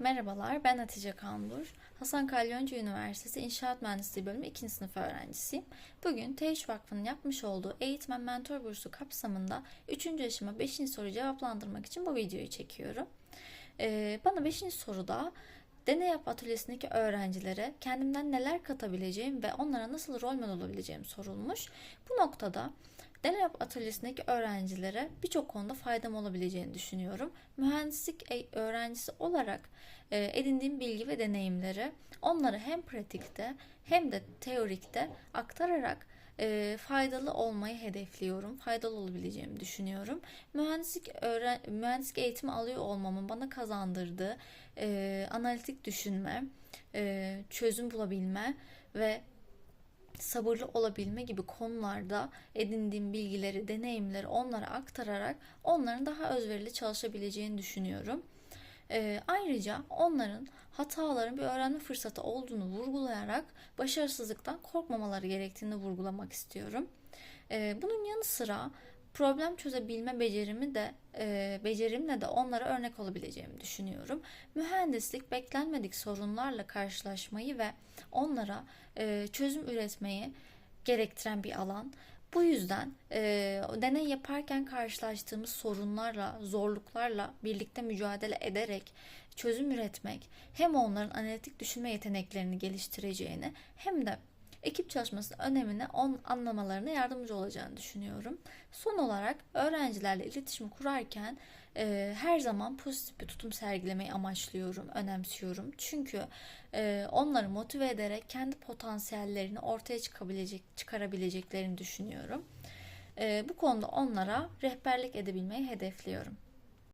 Merhabalar, ben Hatice Kandur. Hasan Kalyoncu Üniversitesi İnşaat Mühendisliği Bölümü 2. sınıf öğrencisiyim. Bugün TEİŞ Vakfı'nın yapmış olduğu eğitmen mentor bursu kapsamında 3. aşama 5. soruyu cevaplandırmak için bu videoyu çekiyorum. Ee, bana 5. soruda deney yap atölyesindeki öğrencilere kendimden neler katabileceğim ve onlara nasıl rol model olabileceğim sorulmuş. Bu noktada Deney atölyesindeki öğrencilere birçok konuda faydam olabileceğini düşünüyorum. Mühendislik e- öğrencisi olarak e, edindiğim bilgi ve deneyimleri onlara hem pratikte hem de teorikte aktararak e, faydalı olmayı hedefliyorum. Faydalı olabileceğimi düşünüyorum. Mühendislik öğren mühendislik eğitimi alıyor olmamın bana kazandırdığı analitik düşünme, çözüm bulabilme ve sabırlı olabilme gibi konularda edindiğim bilgileri, deneyimleri onlara aktararak onların daha özverili çalışabileceğini düşünüyorum. Ee, ayrıca onların hataların bir öğrenme fırsatı olduğunu vurgulayarak başarısızlıktan korkmamaları gerektiğini vurgulamak istiyorum. Ee, bunun yanı sıra problem çözebilme becerimi de e, becerimle de onlara örnek olabileceğimi düşünüyorum. Mühendislik beklenmedik sorunlarla karşılaşmayı ve onlara e, çözüm üretmeyi gerektiren bir alan. Bu yüzden e, deney yaparken karşılaştığımız sorunlarla, zorluklarla birlikte mücadele ederek çözüm üretmek hem onların analitik düşünme yeteneklerini geliştireceğini hem de ekip çalışmasının önemini on anlamalarına yardımcı olacağını düşünüyorum. Son olarak öğrencilerle iletişimi kurarken e, her zaman pozitif bir tutum sergilemeyi amaçlıyorum, önemsiyorum. Çünkü e, onları motive ederek kendi potansiyellerini ortaya çıkabilecek, çıkarabileceklerini düşünüyorum. E, bu konuda onlara rehberlik edebilmeyi hedefliyorum.